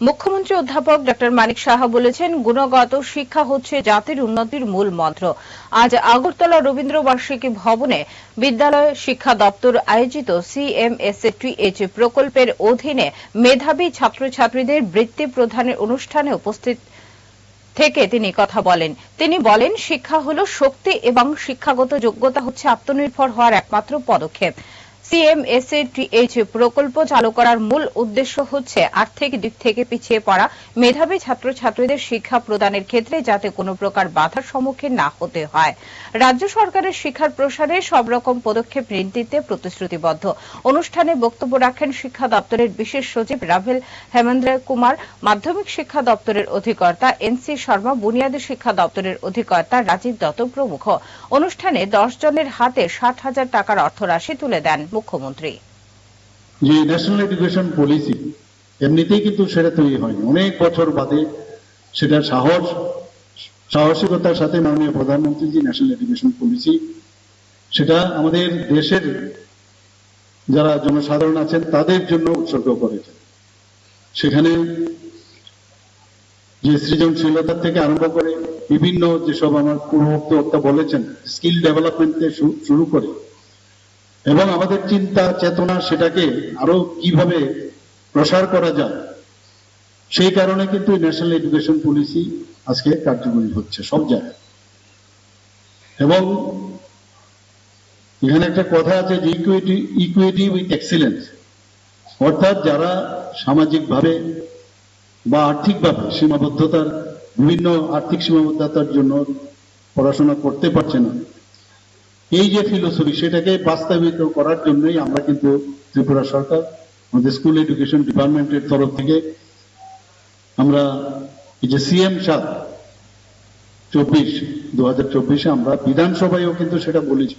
মুখ্যমন্ত্রী অধ্যাপক ডক্টর মানিক সাহা বলেছেন, গুণগত শিক্ষা হচ্ছে জাতির উন্নতির মূল মন্ত্র। আজ আগরতলা রবীন্দ্র বার্ষিকী ভবনে বিদ্যালয় শিক্ষা দপ্তর আয়োজিত সিএমএসএটিএইচ প্রকল্পের অধীনে মেধাবী ছাত্রছাত্রীদের বৃত্তি প্রদানের অনুষ্ঠানে উপস্থিত থেকে তিনি কথা বলেন। তিনি বলেন, শিক্ষা হল শক্তি এবং শিক্ষাগত যোগ্যতা হচ্ছে আত্মনির্ভর হওয়ার একমাত্র পদক্ষেপ। সিএমএসএটিএইচ প্রকল্প চালু করার মূল উদ্দেশ্য হচ্ছে আর্থিক দিক থেকে পিছিয়ে পড়া মেধাবী ছাত্রছাত্রীদের শিক্ষা প্রদানের ক্ষেত্রে যাতে কোনো প্রকার বাধার সম্মুখীন না হতে হয়। রাজ্য সরকারের শিক্ষার প্রসারে সব রকম পদক্ষেপ দিতে প্রতিশ্রুতিবদ্ধ। অনুষ্ঠানে বক্তব্য রাখেন শিক্ষা দপ্তরের বিশেষ সচিব রাভেল হেমেন্দ্র কুমার, মাধ্যমিক শিক্ষা দপ্তরের অধিকর্তা এনসি শর্মা, বুনিয়াদী শিক্ষা দপ্তরের অধিকর্তা রাজীব দত্ত প্রমুখ। অনুষ্ঠানে দশ জনের হাতে ষাট হাজার টাকার অর্থরাশি তুলে দেন। মুখ্যমন্ত্রী। যে ন্যাশনাল এডুকেশন পলিসি এমনিতেই কিন্তু সেটা তৈরি হয়নি। অনেক বছর বাদে সেটা সাহস, সাহসিকতার সাথে মাননীয় প্রধানমন্ত্রী যে ন্যাশনাল এডুকেশন পলিসি সেটা আমাদের দেশের যারা জনসাধারণ আছেন, তাদের জন্য উৎসর্গ করেছেন সেখানে যে সৃজনশীলতা থেকে আরম্ভ করে বিভিন্ন যেসব আমার পূর্ববর্তী বলেছেন স্কিল ডেভেলপমেন্ট থেকে শুরু করে এবং আমাদের চিন্তা, চেতনা সেটাকে আরও কীভাবে প্রসার করা যায়? সেই কারণে কিন্তু ন্যাশনাল এডুকেশন পলিসি আজকে কার্যকরী হচ্ছে সব জায়গায়। এবং এখানে একটা কথা আছে যে ইকুইটি ইকুইটি উইথ এক্সিলেন্স অর্থাৎ যারা সামাজিকভাবে বা আর্থিকভাবে সীমাবদ্ধতার, বিভিন্ন আর্থিক সীমাবদ্ধতার জন্য পড়াশোনা করতে পারছে না এই যে ফিলোসফি সেটাকে বাস্তবায়িত করার জন্যই আমরা কিন্তু ত্রিপুরা সরকার, আমাদের স্কুল এডুকেশন ডিপার্টমেন্টের তরফ থেকে আমরা এই যে সিএম সাত চব্বিশ দু হাজার চব্বিশে আমরা বিধানসভায়ও কিন্তু সেটা বলেছি।